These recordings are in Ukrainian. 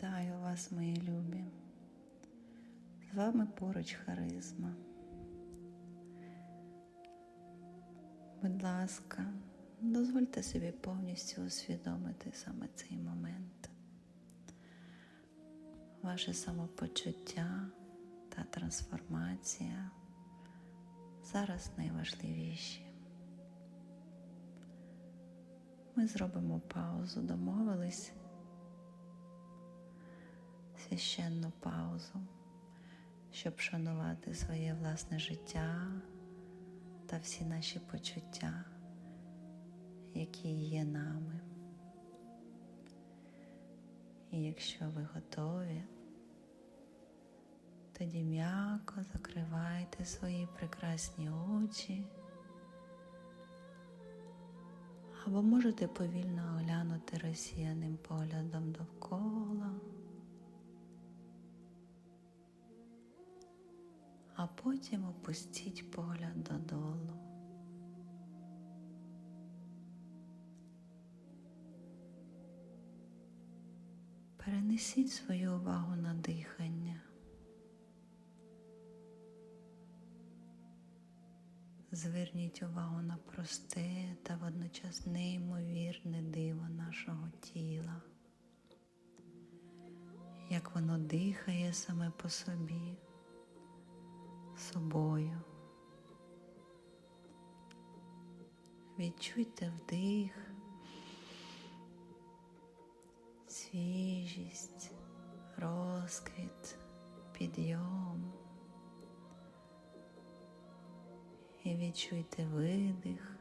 Вітаю вас, мої любі. З вами поруч харизма. Будь ласка, дозвольте собі повністю усвідомити саме цей момент. Ваше самопочуття та трансформація зараз найважливіші. Ми зробимо паузу, домовились священну паузу, щоб шанувати своє власне життя та всі наші почуття, які є нами. І якщо ви готові, тоді м'яко закривайте свої прекрасні очі. Або можете повільно оглянути розсіяним поглядом довкола, а потім опустіть погляд додолу. Перенесіть свою увагу на дихання. Зверніть увагу на просте та водночас неймовірне диво нашого тіла, як воно дихає саме по собі, собою. Відчуйте вдих, свіжість, розквіт, підйом. І відчуйте видих.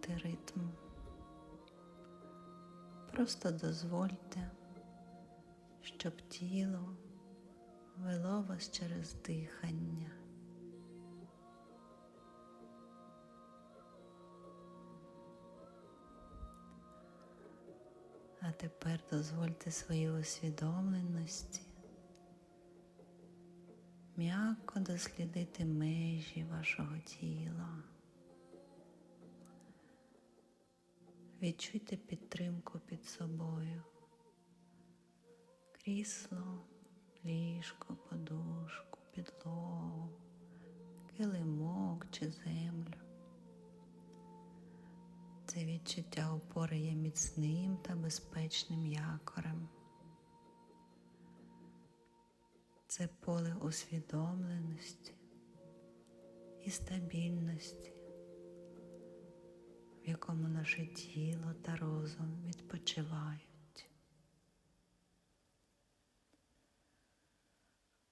Змінювати ритм. Просто дозвольте, щоб тіло вело вас через дихання. А тепер дозвольте своїй усвідомленості м'яко дослідити межі вашого тіла. Відчуйте підтримку під собою, крісло ліжко, подушку, підлогу, килимок чи землю. Це відчуття опори є міцним та безпечним якорем. Це поле усвідомленості і стабільності, якому наше тіло та розум відпочивають.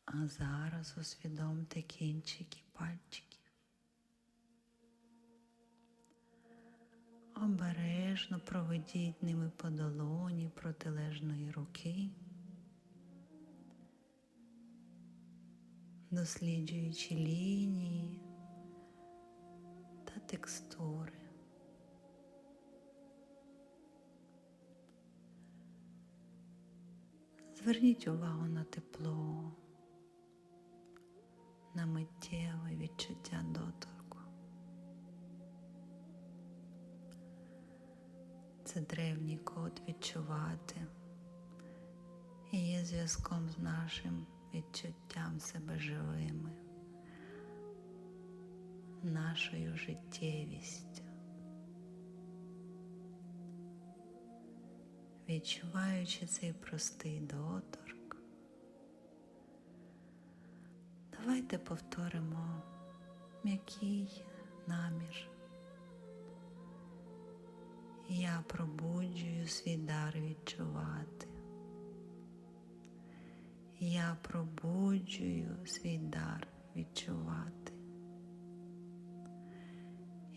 А зараз усвідомте кінчики пальчиків. Обережно проведіть ними по долоні протилежної руки, досліджуючи лінії та текстури. Зверніть увагу на тепло на миттєве відчуття доторку. Це древній код відчувати і є зв'язком з нашим відчуттям себе живими, нашою життєвістю. Відчуваючи цей простий доторк, Давайте повторимо м'який намір. Я пробуджую свій дар відчувати. Я пробуджую свій дар відчувати.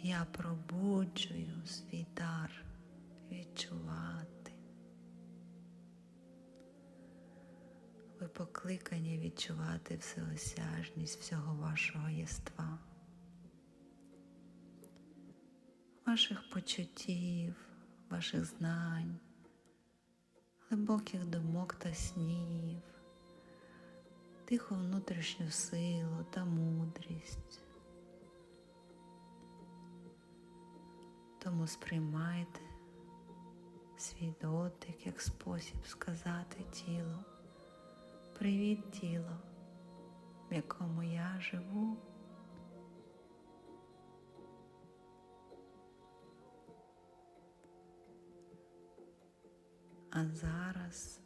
Я пробуджую свій дар відчувати. Покликані відчувати всеосяжність всього вашого єства. ваших почуттів, ваших знань, глибоких думок та снів, тиху внутрішню силу та мудрість. Тому сприймайте свій дотик як спосіб сказати тілу, привіт тіло, в якому я живу. А зараз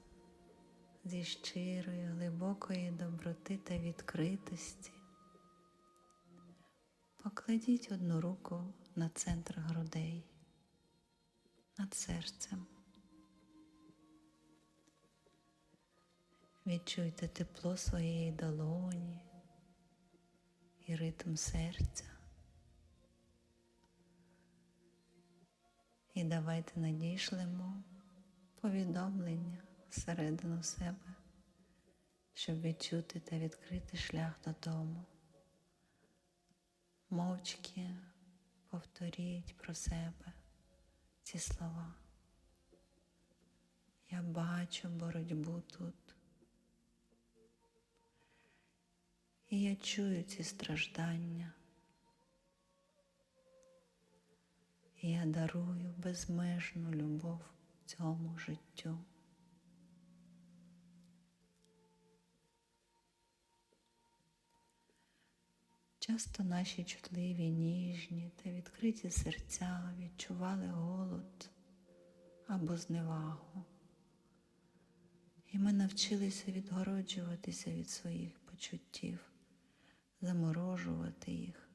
зі щирої, глибокої доброти та відкритості покладіть одну руку на центр грудей, над серцем. Відчуйте тепло своєї долоні і ритм серця. І давайте надішлемо повідомлення всередину себе, щоб відчути та відкрити шлях додому. Мовчки повторіть про себе ці слова. Я бачу боротьбу тут. І я чую ці страждання. І я дарую безмежну любов цьому життю. Часто наші чутливі, ніжні та відкриті серця відчували голод або зневагу. І ми навчилися відгороджуватися від своїх почуттів, заморожувати їх,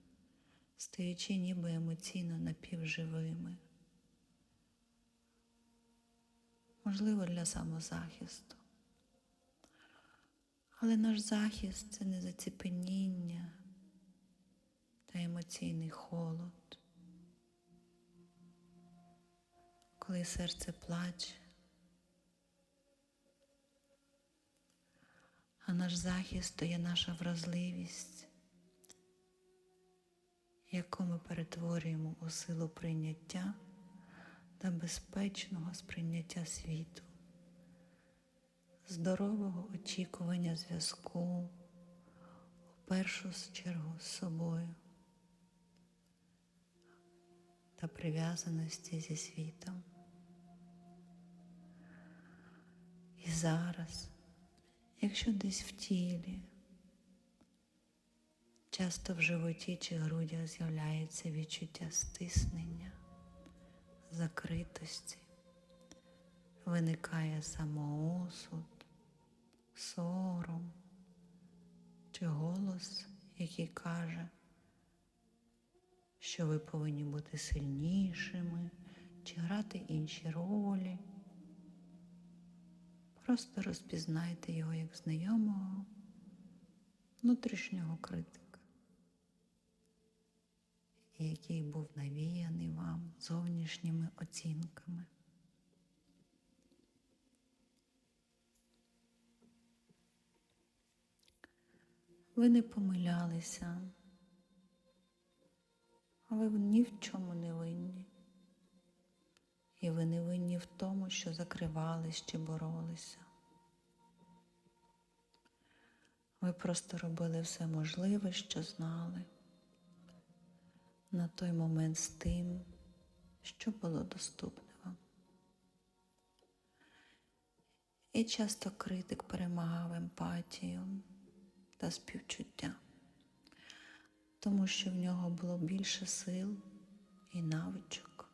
стаючи ніби емоційно напівживими. Можливо, для самозахисту. Але наш захист це не заціпеніння та емоційний холод. Коли серце плаче, а наш захист то є наша вразливість, яку ми перетворюємо у силу прийняття та безпечного сприйняття світу, здорового очікування зв'язку у першу чергу з собою та прив'язаності зі світом. І зараз, якщо десь в тілі, часто в животі чи грудях з'являється відчуття стиснення, закритості, виникає самоосуд, сором чи голос, який каже, що ви повинні бути сильнішими чи грати інші ролі. Просто розпізнайте його як знайомого внутрішнього критика, який був навіяний вам зовнішніми оцінками. Ви не помилялися, ви ні в чому не винні. І ви не винні в тому, що закривались чи боролися. Ви просто робили все можливе, що знали на той момент з тим, що було доступне вам. І часто критик перемагав емпатію та співчуття, тому що в нього було більше сил і навичок.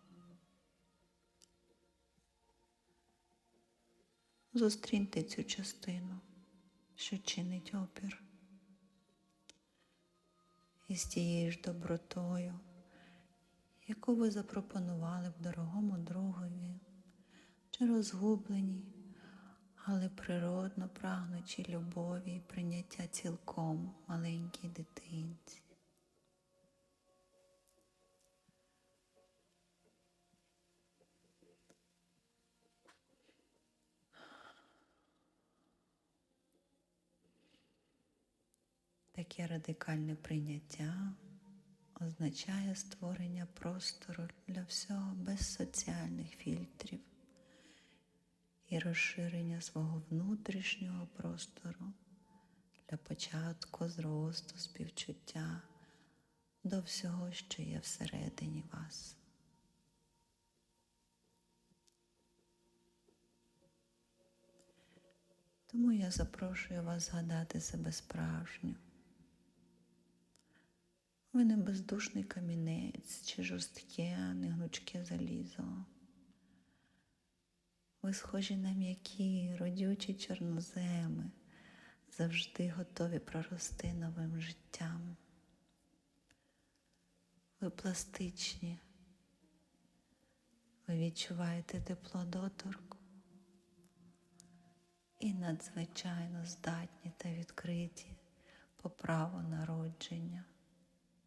Зустріньте цю частину, що чинить опір. І з тією ж добротою, яку ви запропонували б дорогому другові, чи розгубленій, але природно прагнучи любові і прийняття цілком маленькій дитинці. Таке радикальне прийняття означає створення простору для всього без соціальних фільтрів і розширення свого внутрішнього простору для початку зросту співчуття до всього, що є всередині вас. Тому я запрошую вас згадати себе справжню. Ви не бездушний камінець чи жорстке, негнучке залізо. Ви схожі на м'які, родючі чорноземи, завжди готові прорости новим життям. Ви пластичні, ви відчуваєте тепло доторку і надзвичайно здатні та відкриті по праву народження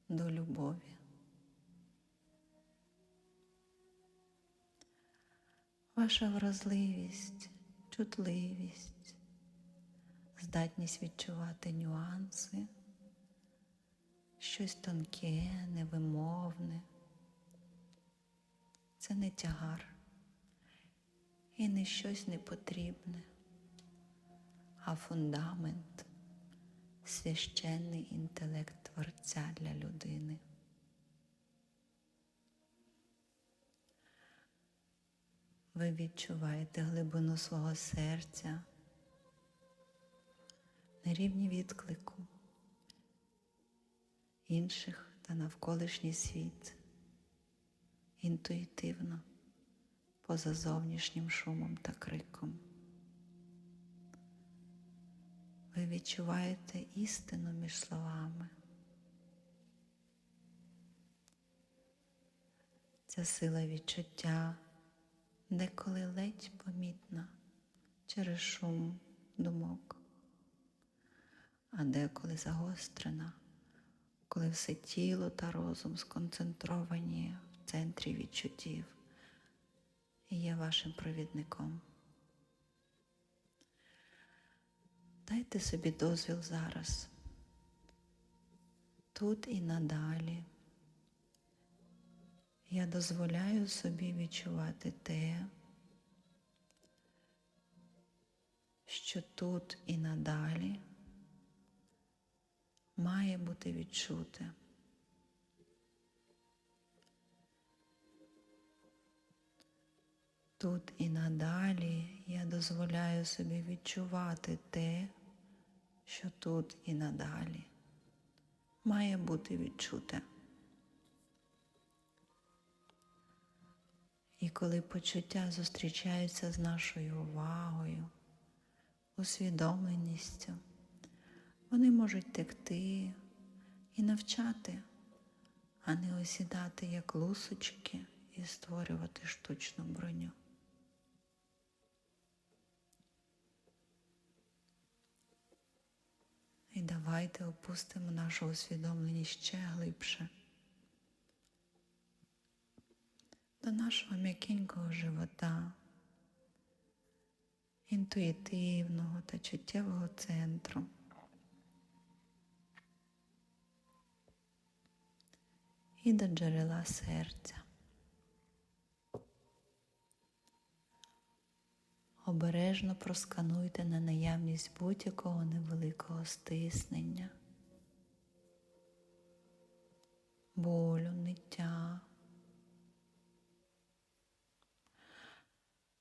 до любові. Ваша вразливість, чутливість, здатність відчувати нюанси, щось тонке, невимовне. Це не тягар і не щось непотрібне, а фундамент, священний інтелект Творця для людини. Ви відчуваєте глибину свого серця на рівні відклику інших та навколишній світ інтуїтивно, поза зовнішнім шумом та криком. Ви відчуваєте істину між словами. Ця сила відчуття деколи ледь помітна через шум думок, а деколи загострена, коли все тіло та розум сконцентровані в центрі відчуттів і є вашим провідником. Дайте собі дозвіл зараз, тут і надалі. Я дозволяю собі відчувати те, що тут і надалі має бути відчуте. Тут і надалі я дозволяю собі відчувати те, що тут і надалі має бути відчуте. І коли почуття зустрічаються з нашою увагою, усвідомленістю, вони можуть текти і навчати, а не осідати як лусочки і створювати штучну броню. І давайте опустимо нашу усвідомленість ще глибше до нашого м'якенького живота, інтуїтивного та чуттєвого центру. І до джерела серця. Обережно проскануйте на наявність будь-якого невеликого стиснення, болю, ниття.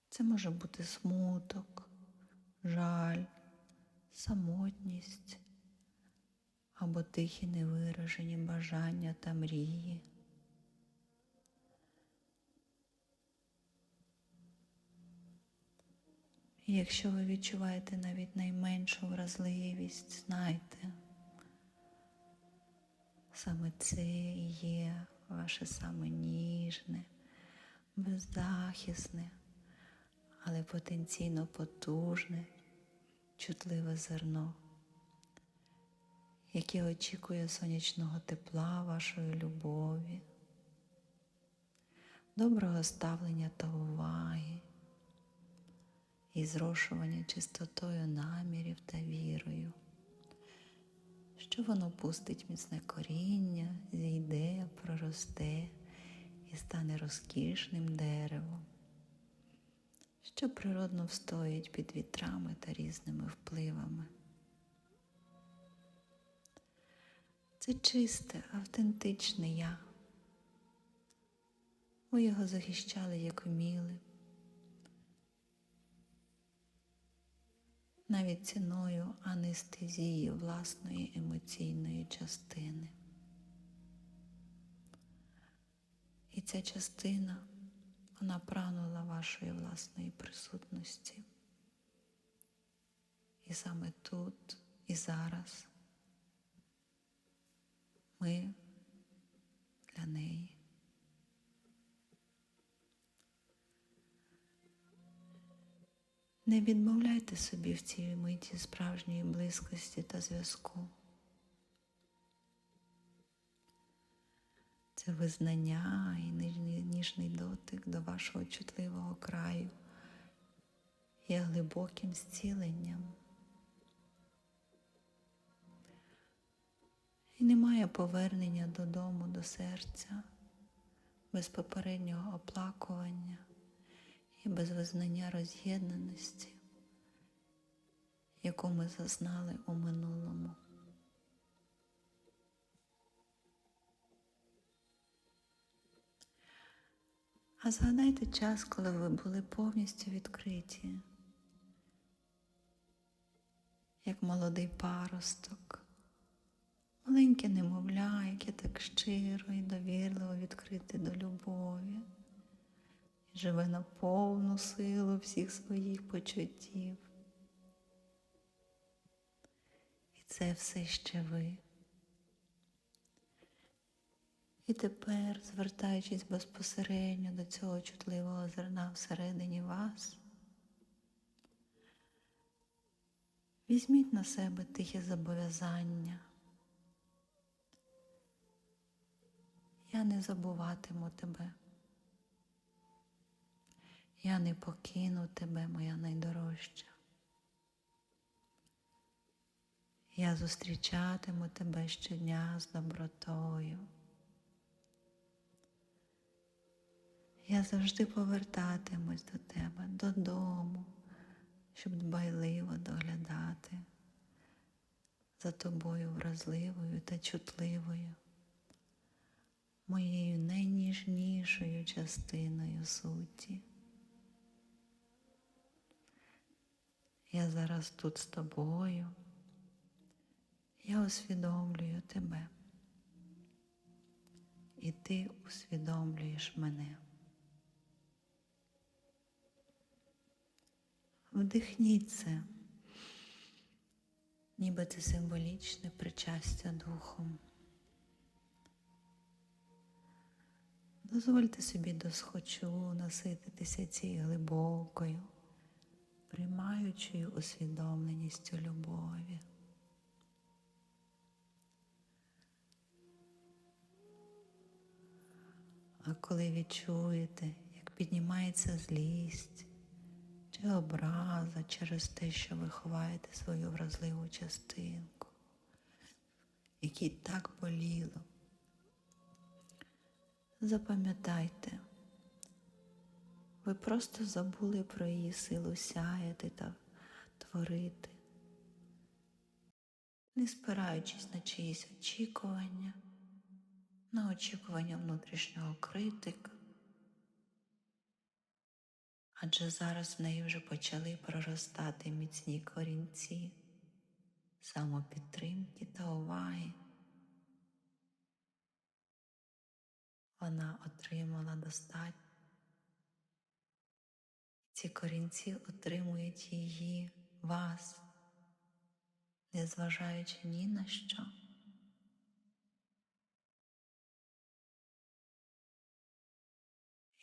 Це може бути смуток, жаль, самотність або тихі невиражені бажання та мрії. І якщо ви відчуваєте навіть найменшу вразливість, знайте, саме це і є ваше саме ніжне, беззахисне, але потенційно потужне, чутливе зерно, яке очікує сонячного тепла вашої любові, доброго ставлення та уваги і зрошування чистотою намірів та вірою, що воно пустить міцне коріння, зійде, проросте і стане розкішним деревом, що природно встоїть під вітрами та різними впливами. Це чисте, автентичне я. Ви його захищали, як уміли, навіть ціною анестезії власної емоційної частини. І ця частина, вона прагнула вашої власної присутності. І саме тут і зараз ми для неї. Не відмовляйте собі в цій миті справжньої близькості та зв'язку. Це визнання і ніжний, дотик до вашого чутливого краю є глибоким зціленням. І немає повернення додому до серця без попереднього оплакування і без визнання роз'єднаності, яку ми зазнали у минулому. А згадайте час, коли ви були повністю відкриті, як молодий паросток, маленьке немовля, яке так щиро і довірливо відкрите до любові, живе на повну силу всіх своїх почуттів. І це все ще ви. І тепер, звертаючись безпосередньо до цього чутливого зерна всередині вас, візьміть на себе тихе зобов'язання. Я не забуватиму тебе. Я не покину тебе, моя найдорожча. Я зустрічатиму тебе щодня з добротою. Я завжди повертатимусь до тебе додому, щоб дбайливо доглядати за тобою вразливою та чутливою, моєю найніжнішою частиною суті. Я зараз тут з тобою, я усвідомлюю тебе, і ти усвідомлюєш мене. Вдихніть це, ніби це символічне причастя духом. Дозвольте собі досхочу насититися цією глибокою, приймаючою усвідомленістю любові. А коли відчуєте, як піднімається злість, чи образа через те, що ви ховаєте свою вразливу частинку, якій так боліло. Запам'ятайте, ви просто забули про її силу сяяти та творити, не спираючись на чиїсь очікування, на очікування внутрішнього критика адже зараз в неї вже почали проростати міцні корінці, самопідтримки та уваги. Вона отримала достатньо. Ці корінці отримують її, вас, незважаючи ні на що.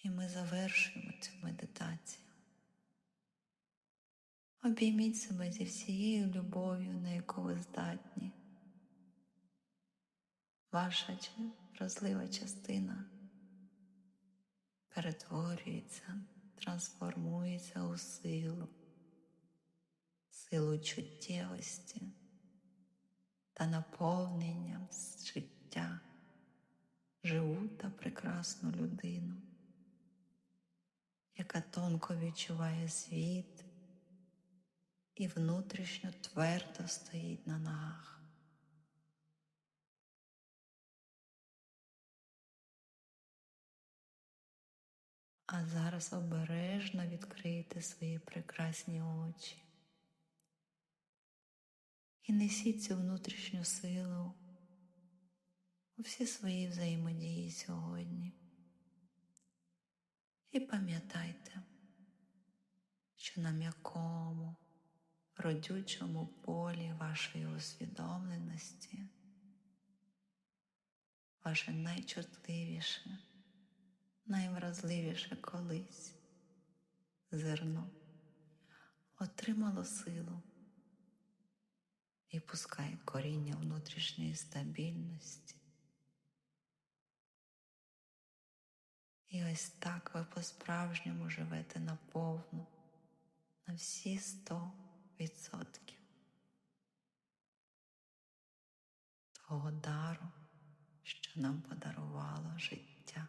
І ми завершуємо цю медитацію. Обійміть себе зі всією любов'ю, на яку ви здатні. Ваша вразлива частина перетворюється, трансформується у силу, силу чуттєвості, та наповненням життя живу та прекрасну людину, яка тонко відчуває світ і внутрішньо твердо стоїть на ногах. А зараз обережно відкрийте свої прекрасні очі і несіть цю внутрішню силу у всі свої взаємодії сьогодні. І пам'ятайте, що на м'якому, родючому полі вашої усвідомленості ваше найчутливіше, найвразливіше колись зерно отримало силу і пускає коріння внутрішньої стабільності. І ось так ви по-справжньому живете наповну, на всі сто відсотків того дару, що нам подарувало життя.